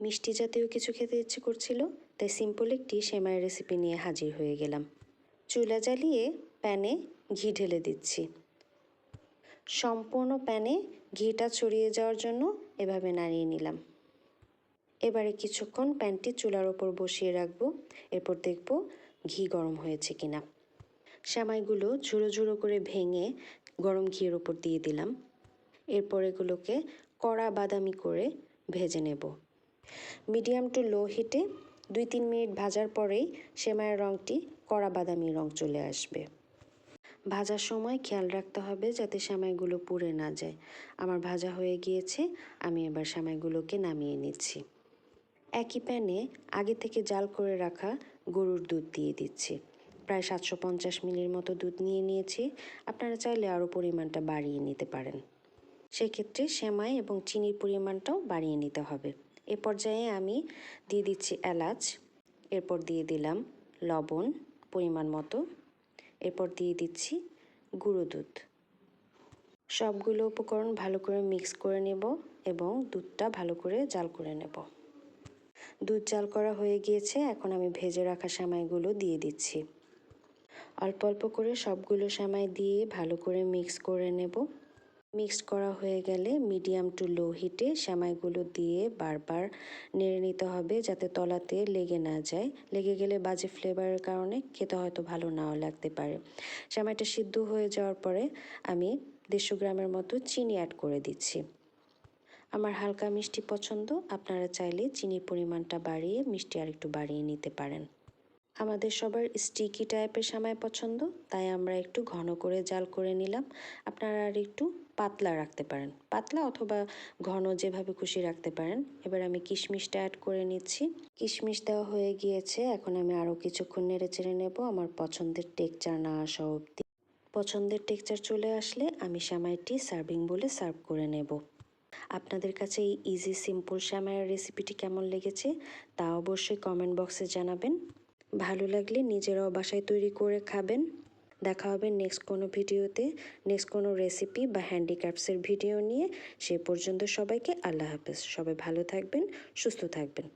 মিষ্টি জাতীয় কিছু খেতে ইচ্ছে করছিল, তাই সিম্পল একটি সেমাইয়ের রেসিপি নিয়ে হাজির হয়ে গেলাম। চুলা জ্বালিয়ে প্যানে ঘি ঢেলে দিচ্ছি। সম্পূর্ণ প্যানে ঘিটা ছড়িয়ে যাওয়ার জন্য এভাবে নাড়িয়ে নিলাম। এবারে কিছুক্ষণ প্যানটি চুলার ওপর বসিয়ে রাখব, এরপর দেখব ঘি গরম হয়েছে কিনা। সেমাইগুলো ঝুড়ো ঝুড়ো করে ভেঙে গরম ঘিয়ের ওপর দিয়ে দিলাম। এরপর এগুলোকে কড়া বাদামি করে ভেজে নেব। মিডিয়াম টু লো হিটে দুই তিন মিনিট ভাজার পরেই সেমাইয়ের রঙটি কড়া বাদামি রং চলে আসবে। ভাজার সময় খেয়াল রাখতে হবে যাতে সেমাইগুলো পুড়ে না যায়। আমার ভাজা হয়ে গিয়েছে, আমি এবার সেমাইগুলোকে নামিয়ে নিচ্ছি। একই প্যানে আগে থেকে জাল করে রাখা গরুর দুধ দিয়ে দিচ্ছি। প্রায় সাতশো পঞ্চাশ মিলির মতো দুধ নিয়ে নিয়েছি। আপনারা চাইলে আরও পরিমাণটা বাড়িয়ে নিতে পারেন। সেক্ষেত্রে সেমাই এবং চিনির পরিমাণটাও বাড়িয়ে নিতে হবে। এ পর্যায়ে আমি দিয়ে দিচ্ছি এলাচ, এরপর দিয়ে দিলাম লবণ পরিমাণ মতো, এরপর দিয়ে দিচ্ছি গুঁড়ো দুধ। সবগুলো উপকরণ ভালো করে মিক্স করে নেব এবং দুধটা ভালো করে জাল করে নেব। দুধ জাল করা হয়ে গিয়েছে, এখন আমি ভেজে রাখা সেমাইগুলো দিয়ে দিচ্ছি। অল্প অল্প করে সবগুলো সেমাই দিয়ে ভালো করে মিক্স করে নেব। মিক্সড করা হয়ে গেলে মিডিয়াম টু লো হিটে সেমাইগুলো দিয়ে বারবার নেড়ে নিতে হবে যাতে তলাতে লেগে না যায়। লেগে গেলে বাজে ফ্লেভারের কারণে খেতে হয়তো ভালো নাও লাগতে পারে। সেমাইটা সিদ্ধ হয়ে যাওয়ার পরে আমি দেড়শো গ্রামের মতো চিনি অ্যাড করে দিচ্ছি। আমার হালকা মিষ্টি পছন্দ, আপনারা চাইলে চিনির পরিমাণটা বাড়িয়ে মিষ্টি আর একটু বাড়িয়ে নিতে পারেন। আমাদের সবার স্টিকি টাইপের সামাই পছন্দ, তাই আমরা একটু ঘন করে জাল করে নিলাম। আপনারা আর একটু পাতলা রাখতে পারেন। পাতলা অথবা ঘন যেভাবে খুশি রাখতে পারেন। এবার আমি কিশমিশটা অ্যাড করে নিচ্ছি। কিশমিশ দেওয়া হয়ে গিয়েছে। এখন আমি আরও কিছুক্ষণ নেড়ে চেড়ে নেব। আমার পছন্দের টেকচার না আসা অবধি। পছন্দের টেকচার চলে আসলে আমি সামাইটি সার্ভিং বলে সার্ভ করে নেব। আপনাদের কাছে এই ইজি সিম্পল শ্যামায়ের রেসিপিটি কেমন লেগেছে তা অবশ্যই কমেন্ট বক্সে জানাবেন। ভালো লাগলে নিজেরাও বাসায় তৈরি করে খাবেন। দেখা হবে নেক্সট কোনো ভিডিওতে নেক্সট কোনো রেসিপি বা হ্যান্ডিক্রাফটসের ভিডিও নিয়ে। সে পর্যন্ত সবাইকে আল্লাহ হাফেজ। সবাই ভালো থাকবেন, সুস্থ থাকবেন।